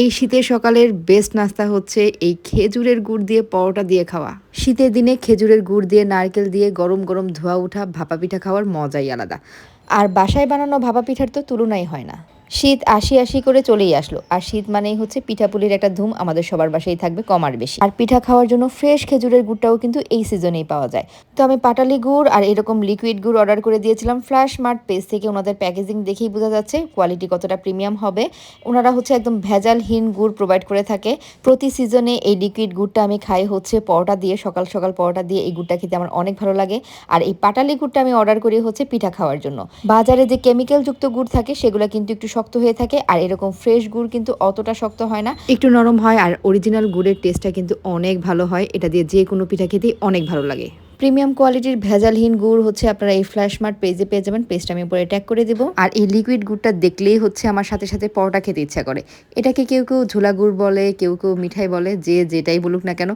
এই শীতের সকালের বেস্ট নাস্তা হচ্ছে এই খেজুরের গুড় দিয়ে পরোটা দিয়ে খাওয়া। শীতের দিনে খেজুরের গুড় দিয়ে নারকেল দিয়ে গরম গরম ধোয়া উঠা ভাপা পিঠা খাওয়ার মজাই আলাদা। আর বাসায় বানানো ভাপা পিঠার তো তুলনাই হয় না। শীত আশি আশি করে চলেই আসলো। আর শীত মানেই হচ্ছে পিঠাপুলির একটা ধুম আমাদের সবার বাসায় থাকবে কম আর বেশি। আর পিঠা খাওয়ার জন্য ফ্রেশ খেজুরের গুড়টাও কিন্তু এই সিজনেই পাওয়া যায়। তো আমি পাটালি গুড় আর এরকম লিকুইড গুড় অর্ডার করে দিয়েছিলাম ফ্ল্যাশ মার্ট পেজ থেকে। ওনাদের প্যাকেজিং দেখেই বোঝা যাচ্ছে কোয়ালিটি কতটা প্রিমিয়াম হবে। ওনারা হচ্ছে একদম ভেজালহীন গুড় প্রোভাইড করে থাকে। প্রতি সিজনে এই লিকুইড গুড়টা আমি খাই হচ্ছে পরোটা দিয়ে, সকাল সকাল পরোটা দিয়ে এই গুড়টা খেতে আমার অনেক ভালো লাগে। আর এই পাটালি গুড়টা আমি অর্ডার করি হচ্ছে পিঠা খাওয়ার জন্য। বাজারে যে কেমিক্যাল যুক্ত গুড় থাকে, সেগুলো কিন্তু একটু শক্ত হয়ে থাকে আর এরকম ফ্রেশ গুড় কিন্তু অতটা শক্ত হয় না। একটু নরম হয় আর অরিজিনাল গুড়ের টেস্টটা কিন্তু অনেক ভালো হয়। এটা দিয়ে যে কোনো পিঠা খেতেই অনেক ভালো লাগে। প্রিমিয়াম কোয়ালিটির ভেজালহীন গুড় হচ্ছে আপনারা এই ফ্ল্যাশ মার্ট পেজে পেয়ে যাবেন। পেজটা আমি উপরে ট্যাগ করে দেবো। আর এই লিকুইড গুড়টা দেখলেই হচ্ছে আমার সাথে সাথে পরোটা খেতে ইচ্ছা করে। এটাকে কেউ কেউ ঝোলা গুড় বলে, কেউ কেউ মিঠাই বলে, যে যেটাই বলুক না কেন,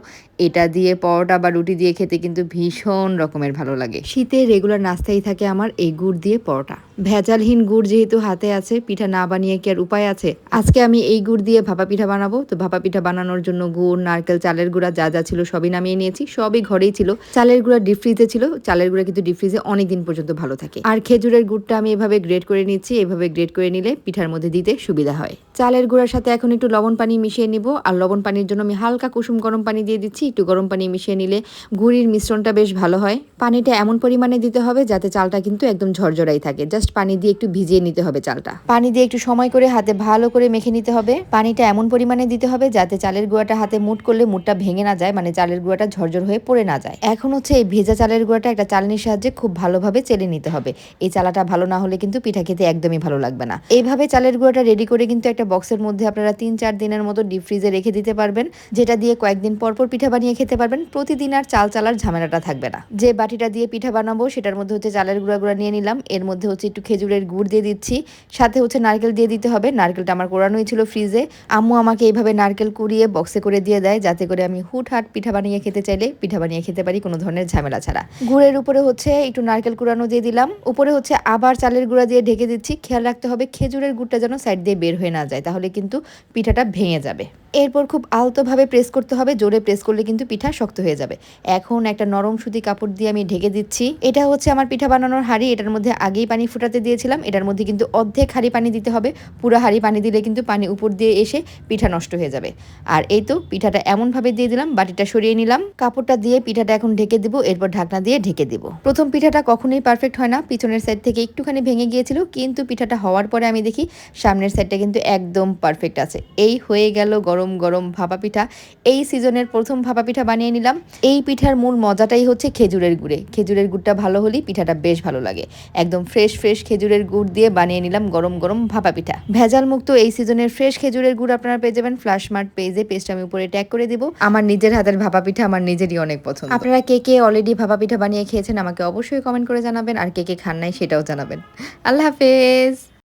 এটা দিয়ে পরোটা বা রুটি দিয়ে খেতে কিন্তু ভীষণ রকমের ভালো লাগে। শীতে রেগুলার নাস্তাই থাকে আমার এই গুড় দিয়ে পরোটা। ভেজালহীন গুড় যেহেতু হাতে আছে, পিঠা না বানিয়ে কি আর উপায় আছে? আজকে আমি এই গুড় দিয়ে ভাপা পিঠা বানাবো। তো ভাপা পিঠা বানানোর জন্য গুড়, নারকেল, চালের গুঁড়া যা যা ছিল সবই নামিয়ে নিয়েছি। সবই ঘরেই ছিল। চালের গুঁড়া ডিপ ফ্রিজে ছিল, চালের গুঁড়া কিন্তু ডিপ ফ্রিজে অনেক দিন পর্যন্ত ভালো থাকে। আর খেজুরের গুড়টা আমি এভাবে গ্রেড করে নিচ্ছি, এভাবে গ্রেড করে নিলে পিঠার মধ্যে দিতে সুবিধা হয়। চালের গুঁড়ার সাথে এখন একটু লবণ পানি মিশিয়ে নিব। আর লবণ পানির জন্য আমি হালকা কুসুম গরম পানি দিয়ে দিচ্ছি। একটু গরম পানি মিশিয়ে নিলে গুড়ির মিশ্রণটা বেশ ভালো হয়। পানিটা এমন পরিমাণে দিতে হবে যাতে চালটা কিন্তু একদম ঝরঝরাই থাকে। জাস্ট পানি দিয়ে একটু ভিজিয়ে নিতে হবে চালটা। পানি দিয়ে একটু সময় করে হাতে ভালো করে মেখে নিতে হবে। পানিটা এমন পরিমাণে দিতে হবে যাতে চালের গুঁড়াটা হাতে মুট করলে মুটটা ভেঙে না যায় মানে চালের গুঁড়াটা ঝরঝর হয়ে পড়ে না যায়। এখন হচ্ছে এই ভেজা চালের গুঁড়াটা একটা চালনির সাহায্যে খুব ভালোভাবে চেলে নিতে হবে। এই চালাটা ভালো না হলে কিন্তু পিঠা খেতে একদমই ভালো লাগবে না। এইভাবে চালের গুঁড়াটা রেডি করে কিন্তু একটা বক্সের মধ্যে আপনারা তিন চার দিনের মতো ডিপ ফ্রিজে রেখে দিতে পারবেন, যেটা দিয়ে কয়েকদিন পর পর পিঠা বানিয়ে খেতে পারবেন। প্রতিদিন আর চাল চালার ঝামেলাটা থাকবে না। যে বাটিটা দিয়ে পিঠা বানাবো, সেটার মধ্যে হচ্ছে চালের গুঁড়া গুঁড়া নিয়ে নিলাম। এর মধ্যে হচ্ছে একটু খেজুরের গুড় দিয়ে দিচ্ছি। সাথে হচ্ছে নারকেল দিয়ে দিতে হবে। নারকেলটা আমার কোরানোই ছিল ফ্রিজে আম্মু আমাকে এইভাবে নারকেল কুড়িয়ে বক্সে করে দিয়ে দেয়, যাতে করে আমি হুট হাট পিঠা বানিয়ে খেতে চাইলে পিঠা বানিয়ে খেতে পারি কোনো ধরনের ঝামেলা ছাড়া। গুড়ের উপরে হচ্ছে একটু নারকেল কুড়ানো দিয়ে দিলাম। উপরে হচ্ছে আবার চালের গুঁড়া দিয়ে ঢেকে দিচ্ছি। খেয়াল রাখতে হবে খেজুরের গুড়টা যেন সাইড দিয়ে বের হয়ে না যায়। তাহলে কিন্তু পিঠাটা ভেঙে যাবে। এরপর খুব আলতোভাবে প্রেস করতে হবে, জোরে প্রেস করলে কিন্তু পিঠা শক্ত হয়ে যাবে। এখন একটা নরম সুতি কাপড় দিয়ে আমি ঢেকে দিচ্ছি। এটা হচ্ছে আমার পিঠা বানানোর হাঁড়ি, এটার মধ্যে আগেই পানি ফুটাতে দিয়েছিলাম। এটার মধ্যে কিন্তু অর্ধেক হাঁড়ি পানি দিতে হবে। পুরো হাঁড়ি পানি দিলে কিন্তু পানি উপর দিয়ে এসে পিঠা নষ্ট হয়ে যাবে। আর এই তো পিঠাটা এমনভাবে দিয়ে দিলাম, বাটিটা সরিয়ে নিলাম। কাপড়টা দিয়ে পিঠাটা এখন ঢেকে দিব, এরপর ঢাকনা দিয়ে ঢেকে দিব। প্রথম পিঠাটা কখনোই পারফেক্ট হয় না, পিছনের সাইড থেকে একটুখানি ভেঙে গিয়েছিল, কিন্তু পিঠাটা হওয়ার পরে আমি দেখি সামনের সাইডটা কিন্তু একদম পারফেক্ট আছে। এই হয়ে গেল গরম গরম গরম ভাপা পিঠা এই সিজনের প্রথম ভাপা পিঠা বানিয়ে নিলাম। এই পিঠার মূল মজাটাই হচ্ছে খেজুরের গুড়ে। খেজুরের গুড়টা ভালো হলেই পিঠাটা বেশ ভালো লাগে। একদম ফ্রেশ ফ্রেশ খেজুরের গুড় দিয়ে বানিয়ে নিলাম গরম গরম ভাপা পিঠা ভেজাল মুক্ত এই সিজনের ফ্রেশ খেজুরের গুড় আপনারা পেয়ে যাবেন ফ্ল্যাশ মার্ট পেজে পেজটা আমি উপরে ট্যাগ করে দিব। আমার নিজের হাতের ভাপা পিঠা আমার নিজেরই অনেক পছন্দ। আপনারা কে কে অলরেডি ভাপা পিঠা বানিয়ে খেয়েছেন আমাকে অবশ্যই কমেন্ট করে জানাবেন। আর কে কে খান নাই সেটাও জানাবেন। আল্লাহ হাফেজ।